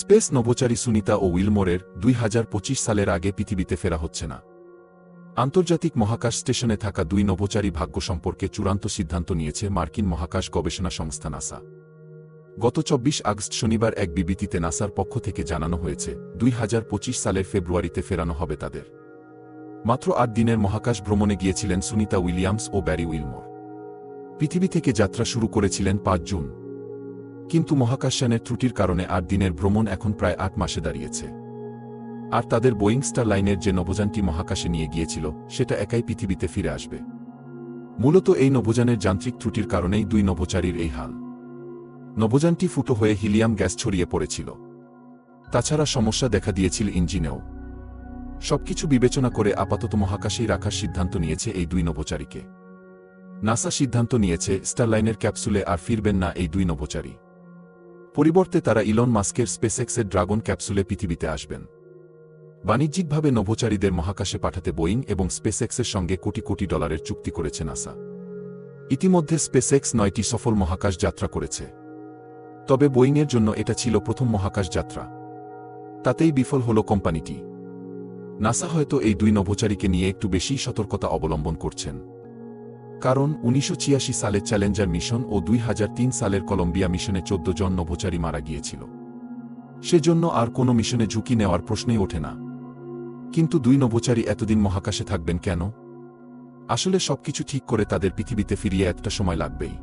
Space নভোচারী Sunita ও উইলমোরের দুই হাজার পঁচিশ সালের আগে পৃথিবীতে ফেরা হচ্ছে না। আন্তর্জাতিক মহাকাশ স্টেশনে থাকা দুই নভোচারী ভাগ্য সম্পর্কে চূড়ান্ত সিদ্ধান্ত নিয়েছে মার্কিন মহাকাশ গবেষণা সংস্থা নাসা। গত চব্বিশ আগস্ট শনিবার এক বিবৃতিতে নাসার পক্ষ থেকে জানানো হয়েছে, দুই হাজার পঁচিশ সালের ফেব্রুয়ারিতে ফেরানো হবে তাদের। মাত্র আট দিনের মহাকাশ ভ্রমণে গিয়েছিলেন সুনিতা উইলিয়ামস ও ব্যারি উইলমোর। পৃথিবী থেকে যাত্রা শুরু করেছিলেন পাঁচ জুন। কিন্তু মহাকাশযানের ত্রুটির কারণে আট দিনের ভ্রমণ এখন প্রায় আট মাসে দাঁড়িয়েছে। আর তাদের বোয়িং স্টার লাইনের যে নবযানটি মহাকাশে নিয়ে গিয়েছিল, সেটা একাই পৃথিবীতে ফিরে আসবে। মূলত এই নবযানের যান্ত্রিক ত্রুটির কারণেই দুই নভোচারীর এই হাল। নবযানটি ফুটো হয়ে হিলিয়াম গ্যাস ছড়িয়ে পড়েছিল। তাছাড়া সমস্যা দেখা দিয়েছিল ইঞ্জিনেও। সবকিছু বিবেচনা করে আপাতত মহাকাশেই রাখার সিদ্ধান্ত নিয়েছে এই দুই নভোচারীকে। নাসা সিদ্ধান্ত নিয়েছে স্টারলাইনের ক্যাপসুলে আর ফিরবেন না এই দুই নভোচারী। পরিবর্তে তারা ইলন মাস্কের স্পেসএক্সের ড্রাগন ক্যাপসুলে পৃথিবীতে আসবেন। বাণিজ্যিকভাবে নভোচারীদের মহাকাশে পাঠাতে বোয়িং এবং স্পেসএক্সের সঙ্গে কোটি কোটি ডলারের চুক্তি করেছে নাসা। ইতিমধ্যে স্পেসএক্স নয়টি সফল মহাকাশ যাত্রা করেছে। তবে বোয়িংয়ের জন্য এটা ছিল প্রথম মহাকাশ যাত্রা। তাতেই বিফল হল কোম্পানিটি। নাসা হয়তো এই দুই নভোচারীকে নিয়ে একটু বেশি সতর্কতা অবলম্বন করছেন। কারণ উনিশশো সালের চ্যালেঞ্জার মিশন ও দুই হাজার তিন সালের কলম্বিয়া মিশনে চোদ্দ জন নভোচারী মারা গিয়েছিল। সেজন্য আর কোনো মিশনে ঝুঁকি নেওয়ার প্রশ্নেই ওঠে না। কিন্তু দুই নভোচারী এতদিন মহাকাশে থাকবেন কেন? আসলে সবকিছু ঠিক করে তাদের পৃথিবীতে ফিরিয়ে একটা সময় লাগবেই।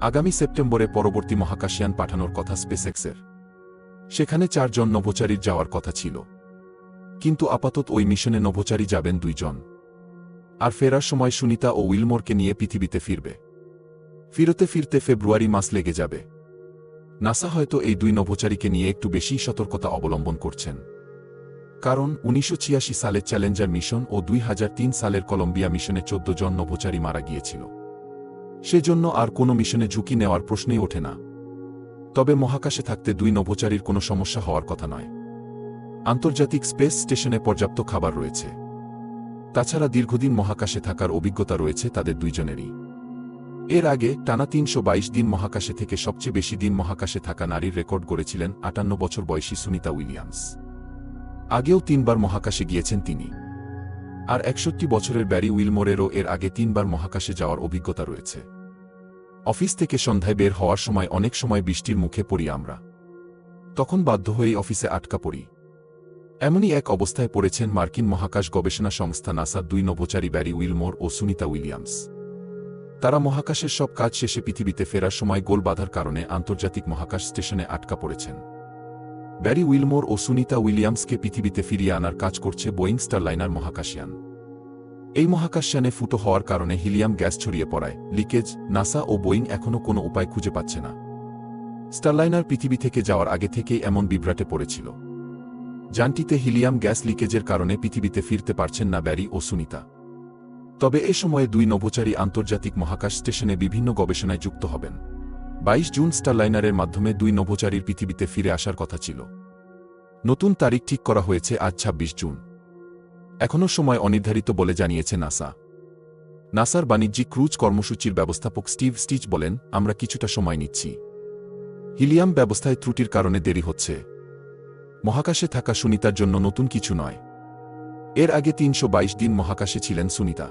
আগামী সেপ্টেম্বরে পরবর্তী মহাকাশিয়ান পাঠানোর কথা স্পেসএক্সের। সেখানে চারজন নভোচারীর যাওয়ার কথা ছিল। কিন্তু আপাতত ওই মিশনে নভোচারী যাবেন দুইজন। আর ফেরার সময় সুনিতা ও উইলমোরকে নিয়ে পৃথিবীতে ফিরবে। ফিরতে ফিরতে ফেব্রুয়ারি মাস লেগে যাবে। নাসা হয়তো এই দুই নভোচারীকে নিয়ে একটু বেশি সতর্কতা অবলম্বন করছেন। কারণ উনিশশো ছিয়াশি সালের চ্যালেঞ্জার মিশন ও দুই হাজার তিন সালের কলম্বিয়া মিশনে চোদ্দ জন নভোচারী মারা গিয়েছিল। সেজন্য আর কোনো মিশনে ঝুঁকি নেওয়ার প্রশ্নই ওঠে না। তবে মহাকাশে থাকতে দুই নভোচারীর কোনো সমস্যা হওয়ার কথা নয়। আন্তর্জাতিক স্পেস স্টেশনে পর্যাপ্ত খাবার রয়েছে। তাছাড়া দীর্ঘদিন মহাকাশে থাকার অভিজ্ঞতা রয়েছে তাদের দুইজনেরই। এর আগে টানা তিনশো বাইশ দিন মহাকাশে থেকে সবচেয়ে বেশি দিন মহাকাশে থাকা নারীর রেকর্ড গড়েছিলেন আটান্ন বছর বয়সী সুনিতা উইলিয়ামস। আগেও তিনবার মহাকাশে গিয়েছেন তিনি। আর একষট্টি বছরের ব্যারি উইলমোরেরও এর আগে তিনবার মহাকাশে যাওয়ার অভিজ্ঞতা রয়েছে। অফিস থেকে সন্ধ্যায় বের হওয়ার সময় অনেক সময় বৃষ্টির মুখে পড়ি আমরা। তখন বাধ্য হয়েই অফিসে আটকা পড়ি। এমনই এক অবস্থায় পড়েছেন মার্কিন মহাকাশ গবেষণা সংস্থা নাসার দুই নভোচারী ব্যারি উইলমোর ও সুনিতা উইলিয়ামস। তারা মহাকাশের সব কাজ শেষে পৃথিবীতে ফেরার সময় গোল বাধার কারণে আন্তর্জাতিক মহাকাশ স্টেশনে আটকা পড়েছেন। ব্যারি উইলমোর ও সুনিতা উইলিয়ামসকে পৃথিবীতে ফিরিয়ে আনার কাজ করছে বোয়িং স্টারলাইনার মহাকাশয়ান। এই মহাকাশযানে ফুটো হওয়ার কারণে হিলিয়াম গ্যাস ছড়িয়ে পড়ায়, লিকেজ, নাসা ও বোয়িং এখনও কোনো উপায় খুঁজে পাচ্ছে না। স্টারলাইনার পৃথিবী থেকে যাওয়ার আগে থেকেই এমন বিভ্রাটে পড়েছিল। যানটিতে হিলিয়াম গ্যাস লিকেজের কারণে পৃথিবীতে ফিরতে পারছেন না ব্যারি ও সুনিতা। তবে এ সময়ে দুই নভোচারী আন্তর্জাতিক মহাকাশ স্টেশনে বিভিন্ন গবেষণায় যুক্ত হবেন। বাইশ জুন স্টারলাইনারের মাধ্যমে দুই নভোচারীর পৃথিবীতে ফিরে আসার কথা ছিল। নতুন তারিখ ঠিক করা হয়েছে আজ ২৬ জুন। এখনও সময় অনির্ধারিত বলে জানিয়েছে নাসা। নাসার বাণিজ্যিক ক্রুজ কর্মসূচির ব্যবস্থাপক স্টিভ স্টিচ বলেন, আমরা কিছুটা সময় নিচ্ছি। হিলিয়াম ব্যবস্থায় ত্রুটির কারণে দেরি হচ্ছে। মহাকাশে থাকা সুনিতার জন্য নতুন কিছু নয়। এর আগে তিনশো বাইশ দিন মহাকাশে ছিলেন সুনিতা।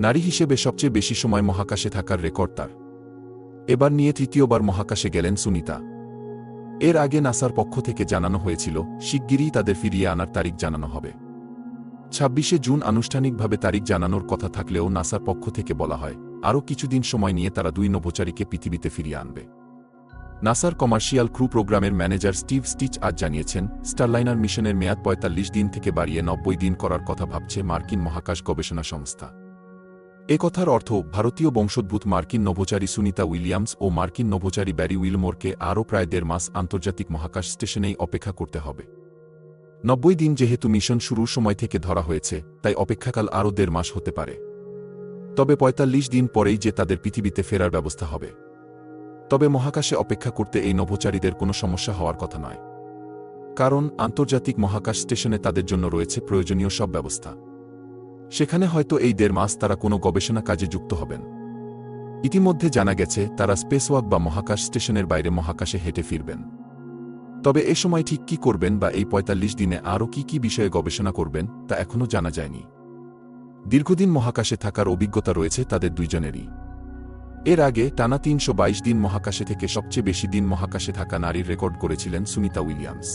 নারী হিসেবে সবচেয়ে বেশি সময় মহাকাশে থাকার রেকর্ড তার। এবার নিয়ে তৃতীয়বার মহাকাশে গেলেন সুনিতা। এর আগে নাসার পক্ষ থেকে জানানো হয়েছিল, শিগগিরই তাদের ফিরিয়ে আনার তারিখ জানানো হবে। ছাব্বিশে জুন আনুষ্ঠানিকভাবে তারিখ জানানোর কথা থাকলেও নাসার পক্ষ থেকে বলা হয়, আরও কিছুদিন সময় নিয়ে তারা দুই নভোচারীকে পৃথিবীতে ফিরিয়ে আনবে। নাসার কমার্শিয়াল ক্রু প্রোগ্রামের ম্যানেজার স্টিভ স্টিচ আজ জানিয়েছেন, স্টারলাইনার মিশনের মেয়াদ পঁয়তাল্লিশ দিন থেকে বাড়িয়ে নব্বই দিন করার কথা ভাবছে মার্কিন মহাকাশ গবেষণা সংস্থা। এ কথার অর্থ, ভারতীয় বংশোদ্ভূত মার্কিন নভোচারী সুনিতা উইলিয়ামস ও মার্কিন নভোচারী ব্যারি উইলমোরকে আরও প্রায় দেড় মাস আন্তর্জাতিক মহাকাশ স্টেশনেই অপেক্ষা করতে হবে। নব্বই দিন যেহেতু মিশন শুরুর সময় থেকে ধরা হয়েছে, তাই অপেক্ষাকাল আরও দেড় মাস হতে পারে। তবে ৪৫ দিন পরেই যে তাদের পৃথিবীতে ফেরার ব্যবস্থা হবে। তবে মহাকাশে অপেক্ষা করতে এই নভোচারীদের কোনো সমস্যা হওয়ার কথা নয়। কারণ আন্তর্জাতিক মহাকাশ স্টেশনে তাদের জন্য রয়েছে প্রয়োজনীয় সব ব্যবস্থা। সেখানে হয়তো এই দেড় মাস তারা কোনো গবেষণা কাজে যুক্ত হবেন। ইতিমধ্যে জানা গেছে, তারা স্পেসওয়াক বা মহাকাশ স্টেশনের বাইরে মহাকাশে হেঁটে ফিরবেন। তবে এ সময় ঠিক কি করবেন বা এই ৪৫ দিনে আরও কি কি বিষয়ে গবেষণা করবেন, তা এখনও জানা যায়নি। দীর্ঘদিন মহাকাশে থাকার অভিজ্ঞতা রয়েছে তাদের দুইজনেরই। এর আগে টানা তিনশো বাইশ দিন মহাকাশে থেকে সবচেয়ে বেশি দিন মহাকাশে থাকা নারীর রেকর্ড করেছিলেন সুমিতা উইলিয়ামস।